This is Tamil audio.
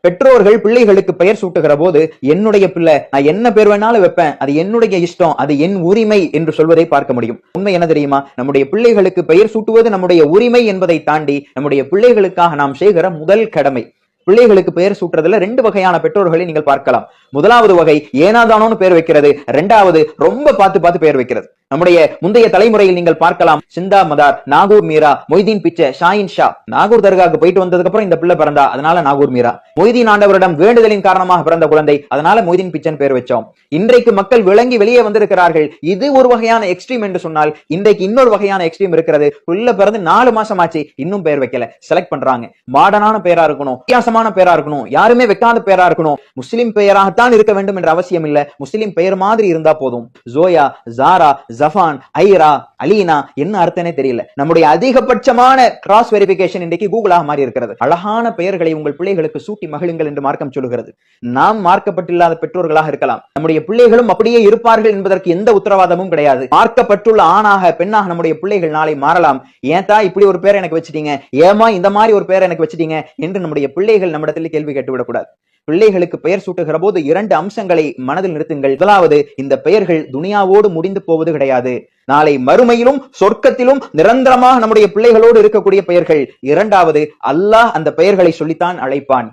பெற்றோர்கள் பிள்ளைகளுக்கு பெயர் சூட்டுகிற போது என்னுடைய பிள்ளை நான் என்ன பேர் வேணாலும் வைப்பேன் அது என்னுடைய இஷ்டம் அது என் உரிமை என்று சொல்வதை பார்க்க முடியும். உண்மை என்ன தெரியுமா? நம்முடைய பிள்ளைகளுக்கு பெயர் சூட்டுவது நம்முடைய உரிமை என்பதை தாண்டி நம்முடைய பிள்ளைகளுக்காக நாம் செய்கிற முதல் கடமை. பிள்ளைகளுக்கு பெயர் சூட்டுறதுல ரெண்டு வகையான பெற்றோர்களை நீங்கள் பார்க்கலாம். முதலாவது வகை ஏனாதானோன்னு பேர் வைக்கிறது. ரெண்டாவது ரொம்ப பார்த்து பார்த்து பேர் வைக்கிறது. நம்முடைய முந்தைய தலைமுறையில் நீங்கள் பார்க்கலாம். சிந்தா மதார் நாகூர் மீரா மொய்தீன் பிச்சை ஷாயின் ஷா. நாகூர் தர்காவுக்கு போயிட்டு வந்ததுக்கு அப்புறம் இந்த பிள்ளை பிறந்தா. அதனால நாகூர் மீரா. மொய்தீன் ஆண்டவரிடம் வேண்டுதலின் காரணமாக பிறந்த குழந்தை. அதனால மொய்தீன் பிச்சன் பேர் வச்சோம். இன்றைக்கு மக்கள் விளங்கி வெளியே வந்திருக்கிறார்கள். இது ஒரு வகையான எக்ஸ்ட்ரீம் என்று சொன்னால் இன்றைக்கு இன்னொரு வகையான எக்ஸ்ட்ரீம் இருக்கிறது. பிள்ளை பிறந்து நாலு மாசம் ஆச்சு இன்னும் பேர் வைக்கல. செலக்ட் பண்றாங்க. மாடனான பேரா இருக்கணும். வித்தியாசமான பேரா இருக்கணும். யாருமே வைக்காத பேரா இருக்கணும். முஸ்லிம் பெயராகத்தான் இருக்க வேண்டும் என்ற அவசியம் இல்ல. முஸ்லிம் பெயர் மாதிரி இருந்தா போதும். ஜோயா ஜாரா ஜஃபான் ஐரா அலீனா என்ன அர்த்தனே தெரியல. நம்முடைய அதிகபட்சமான கிராஸ் வெரிபிகேஷன் இன்றைக்கு கூகுளாக மாறி இருக்கிறது அழகான பெயர்களை உங்கள் பிள்ளைகளுக்கு சூட்டி மகிழுங்கள் என்று மார்க்கம் சொல்லுகிறது. நாம் மார்க்கப்பட்டில்லாத பெற்றோர்களாக இருக்கலாம். நம்முடைய பிள்ளைகளும் அப்படியே இருப்பார்கள் என்பதற்கு எந்த உத்தரவாதமும் கிடையாது. மார்க்கப்பட்டுள்ள ஆணாக பெண்ணாக நம்முடைய பிள்ளைகள் நாளை மாறலாம். ஏன்தா இப்படி ஒரு பேரை எனக்கு வச்சிட்டீங்க? ஏமா இந்த மாதிரி ஒரு பேரை எனக்கு வச்சிட்டீங்க? என்று நம்முடைய பிள்ளைகள் நம்மிடத்தில் கேள்வி கேட்டுவிடக்கூடாது. பிள்ளைகளுக்கு பெயர் சூட்டுகிற போது இரண்டு அம்சங்களை மனதில் நிறுத்துங்கள். முதலாவது இந்த பெயர்கள் துனியாவோடு முடிந்து போவது கிடையாது. நாளை மறுமையிலும் சொர்க்கத்திலும் நிரந்தரமாக நம்முடைய பிள்ளைகளோடு இருக்கக்கூடிய பெயர்கள். இரண்டாவது அல்லாஹ் அந்த பெயர்களை சொல்லித்தான் அழைப்பான்.